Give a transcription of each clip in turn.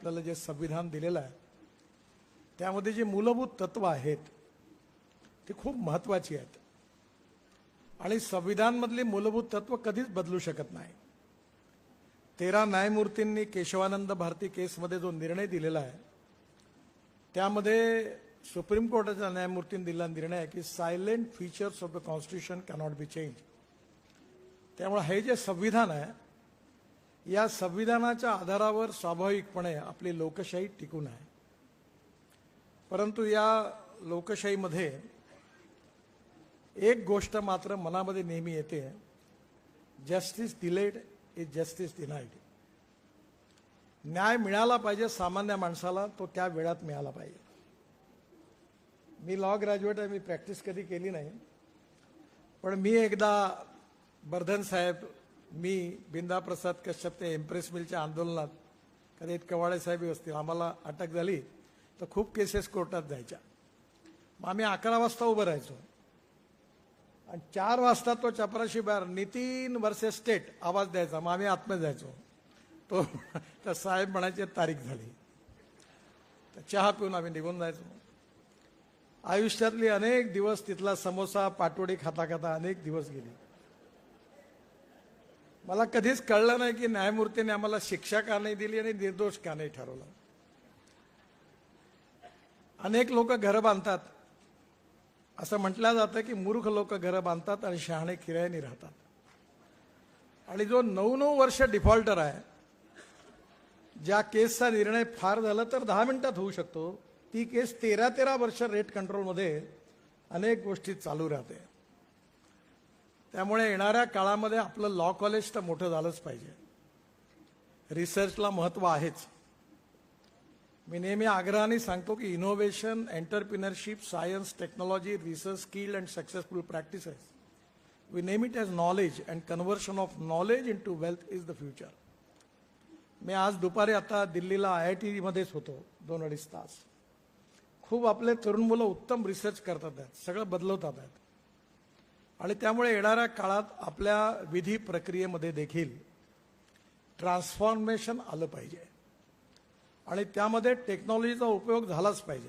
आपल्याला जे संविधान दिलेलं आहे त्यामध्ये जी मूलभूत तत्व आहेत ती खूप महत्वाची आहेत. आणि संविधानमधली मूलभूत तत्व कधीच बदलू शकत नाही. तेरा न्यायमूर्तींनी केशवानंद भारती केसमध्ये जो निर्णय दिलेला आहे त्यामध्ये सुप्रीम कोर्टाच्या न्यायमूर्तींनी दिलेला निर्णय आहे की salient features of the constitution cannot be change. त्यामुळे हे जे संविधान आहे या संविधानाच्या आधारावर स्वाभाविकपणे आपली लोकशाही टिकून आहे. परंतु या लोकशाहीमध्ये एक गोष्ट मात्र मनामध्ये नेहमी येते. Justice delayed is justice denied. न्याय मिळाला पाहिजे सामान्य माणसाला तो त्या वेळात मिळाला पाहिजे. मी लॉ ग्रॅज्युएट आहे मी प्रॅक्टिस कधी केली नाही. पण मी एकदा बर्धन साहेब मी बिंदा प्रसाद कश्यप ते एम्प्रेस मिलच्या आंदोलनात कधी कवाळे साहेब असतील आम्हाला अटक झाली तर खूप केसेस कोर्टात जायच्या. मग आम्ही अकरा वाजता उभं राहायचो. आणि चार वाजता तो चपराशी बाहेर नितीन वर्सेस स्टेट आवाज द्यायचा. मग आम्ही आतमध्ये जायचो. तो तर साहेब म्हणायची तारीख झाली. तर चहा पिऊन आम्ही निघून जायचो. आयुष्यातली अनेक दिवस तिथला समोसा पाटोडी खाता खाता अनेक दिवस गेले. मला कधीच कळलं नाही की न्यायमूर्तीने आम्हाला शिक्षा का नाही दिली आणि निर्दोष का नाही ठरवलं. अनेक लोक घरं बांधतात. असं म्हटलं जातं की मूर्ख लोक घरं बांधतात आणि शहाणे किरायाने राहतात. आणि जो नऊ नऊ वर्ष डिफॉल्टर आहे ज्या केसचा निर्णय फार झाला तर दहा मिनिटात होऊ शकतो. ती केस तेरा तेरा वर्ष रेट कंट्रोलमध्ये अनेक गोष्टी चालू राहते. त्यामुळे येणाऱ्या काळामध्ये आपलं लॉ कॉलेज तर मोठं झालंच पाहिजे. रिसर्चला महत्त्व आहेच. मी नेहमी आग्रहाने सांगतो की innovation entrepreneurship science technology research skill and successful practices we name it as knowledge and conversion of knowledge into wealth is the future मी आज दुपारी आता दिल्लीला आय आय टीमध्येच होतो दोन अडीच तास. खूप आपले तरुण मुलं उत्तम रिसर्च करतात आहेत सगळं बदलवतात आहेत आणि त्यामुळे येणाऱ्या काळात आपल्या विधी प्रक्रियेमध्ये देखील ट्रान्सफॉर्मेशन आलं पाहिजे. आणि त्यामध्ये टेक्नॉलॉजीचा उपयोग झालाच पाहिजे.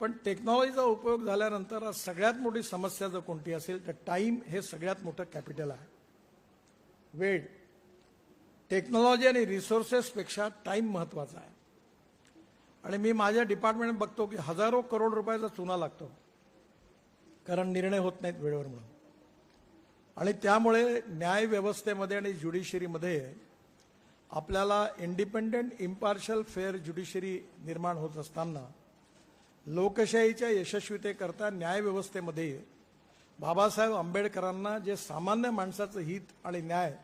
पण टेक्नॉलॉजीचा उपयोग झाल्यानंतर सगळ्यात मोठी समस्या जर कोणती असेल तर टाईम हे सगळ्यात मोठं कॅपिटल आहे. वेळ. टेक्नॉलॉजी आणि रिसोर्सेसपेक्षा टाईम महत्त्वाचा आहे. आणि मी माझ्या डिपार्टमेंट बघतो की हजारो करोड रुपयाचा चुना लागतो. कारण निर्णय होत नाहीत वेळेवर म्हणून. आणि त्यामुळे न्याय व्यवस्थेमध्ये आणि ज्युडिशरीमध्ये आपल्याला इंडिपेंडेंट इम्पार्शल फेअर ज्युडिशरी निर्माण होत असताना लोकशाहीच्या यशस्वीतेकरता न्यायव्यवस्थेमध्ये बाबासाहेब आंबेडकरांना जे सामान्य माणसाचं हित आणि न्याय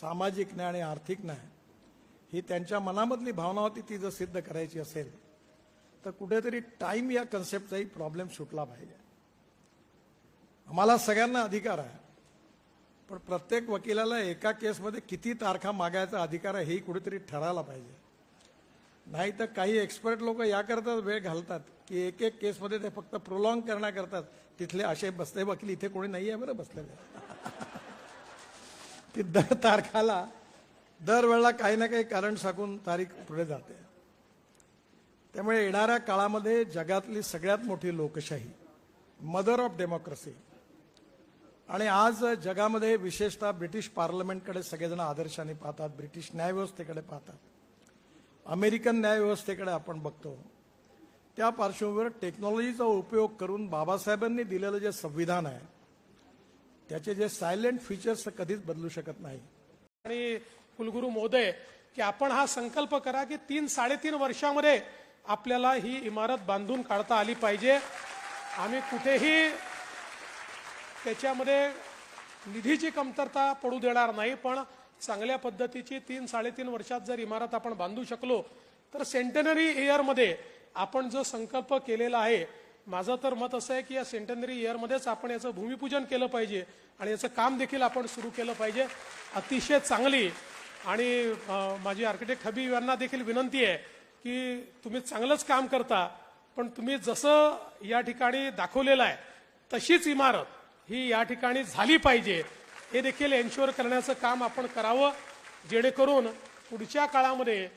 सामाजिक न्याय आणि आर्थिक न्याय ही त्यांच्या मनामधली भावना होती ती जर सिद्ध करायची असेल तर कुठेतरी टाईम या कन्सेप्टचाही प्रॉब्लेम सुटला पाहिजे. आम्हाला सगळ्यांना अधिकार आहे. पण प्रत्येक वकिलाला एका केसमध्ये किती तारखा मागायचा अधिकार आहे हेही कुठेतरी ठरायला पाहिजे. नाही तर काही एक्सपर्ट लोक याकरताच वेळ घालतात की एक एक केसमध्ये ते फक्त प्रोलॉंग करण्याकरतात. तिथले असे बसले वकील इथे कोणी नाही आहे बरं बसलेले. ती दर तारखाला दरवेळेला काही ना काही कारण सांगून तारीख पुढे जाते. त्यामुळे येणाऱ्या काळामध्ये जगातली सगळ्यात मोठी लोकशाही मदर ऑफ डेमोक्रेसी आणि आज जगामध्ये विशेषतः ब्रिटिश पार्लमेंटकडे सगळेजण आदर्शाने पाहतात ब्रिटिश न्यायव्यवस्थेकडे पाहतात. अमेरिकन न्यायव्यवस्थेकडे आपण बघतो. त्या पार्श्वभूमीवर टेक्नॉलॉजीचा उपयोग करून बाबासाहेबांनी दिलेलं जे संविधान आहे त्याचे जे सायलेंट फीचर्स कधीच बदलू शकत नाही. आणि कुलगुरू मोदय की आपण हा संकल्प करा की तीन साडेतीन वर्षामध्ये आपल्याला ही इमारत बांधून काढता आली पाहिजे. आम्ही कुठेही त्याच्यामध्ये निधीची कमतरता पडू देणार नाही पण चांगल्या पद्धतीची तीन साडेतीन वर्षात जर इमारत आपण बांधू शकलो तर सेंटनरी इयरमध्ये आपण जो संकल्प केलेला आहे माझं तर मत असं आहे की या सेंटनरी इयरमध्येच आपण याचं भूमिपूजन केलं पाहिजे आणि याचं काम देखील आपण सुरू केलं पाहिजे. अतिशय चांगली आणि माझी आर्किटेक्ट हबीब यांना देखील विनंती आहे की तुम्ही चांगलंच काम करता पण तुम्ही जसं या ठिकाणी दाखवलेलं आहे तशीच इमारत ही या ठिकाणी झाली पाहिजे. हे देखील एन्श्युअर करण्याचं काम आपण करावं जेणेकरून पुढच्या काळामध्ये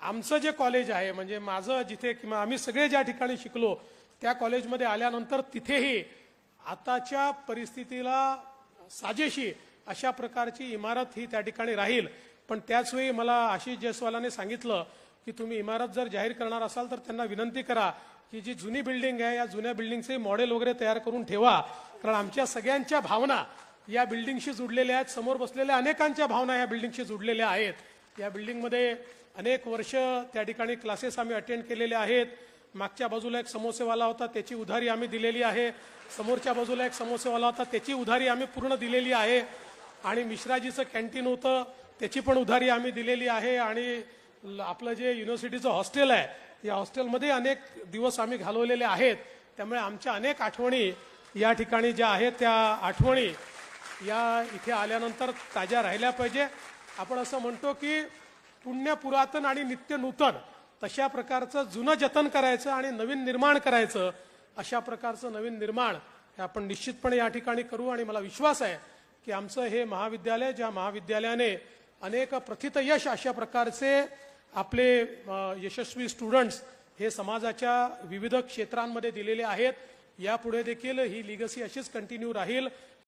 आमचं जे कॉलेज आहे म्हणजे माझं जिथे किंवा आम्ही सगळे ज्या ठिकाणी शिकलो त्या कॉलेजमध्ये आल्यानंतर तिथेही आताच्या परिस्थितीला साजेशी अशा प्रकारची इमारत ही त्या ठिकाणी राहील. पण त्याचवेळी मला आशिष जयस्वालाने सांगितलं की तुम्ही इमारत जर जाहीर करणार असाल तर त्यांना विनंती करा की जी जुनी बिल्डिंग आहे या जुन्या बिल्डिंगचे मॉडेल वगैरे तयार करून ठेवा. कारण आमच्या सगळ्यांच्या भावना या बिल्डिंगशी जुडलेल्या आहेत. समोर बसलेल्या अनेकांच्या भावना या बिल्डिंगशी जुडलेल्या आहेत. या बिल्डिंगमध्ये अनेक वर्ष त्या ठिकाणी क्लासेस आम्ही अटेंड केलेले आहेत. मागच्या बाजूला एक समोसेवाला होता त्याची उधारी आम्ही दिलेली आहे. समोरच्या बाजूला एक समोसेवाला होता त्याची उधारी आम्ही पूर्ण दिलेली आहे. आणि मिश्राजीचं कॅन्टीन होतं त्याची पण उधारी आम्ही दिलेली आहे. आणि आपलं जे युनिव्हर्सिटीचं हॉस्टेल आहे या हॉस्टेलमध्ये अनेक दिवस आम्ही घालवलेले आहेत. त्यामुळे आमच्या अनेक आठवणी या ठिकाणी ज्या आहेत त्या आठवणी या इथे आल्यानंतर ताज्या राहिल्या पाहिजे. आपण असं म्हणतो की पुण्य पुरातन आणि नित्य नूतन तशा प्रकारचं जुनं जतन करायचं आणि नवीन निर्माण करायचं अशा प्रकारचं नवीन निर्माण हे आपण निश्चितपणे या ठिकाणी करू आणि मला विश्वास आहे की आमचं हे महाविद्यालय ज्या महाविद्यालयाने अनेक प्रथितयश अशा प्रकारचे आपले यशस्वी स्टुडंट्स हे समाजाच्या विविध क्षेत्रांमध्ये दिलेले आहेत. यापुढे देखील ही लिगसी अशीच कंटिन्यू राहील.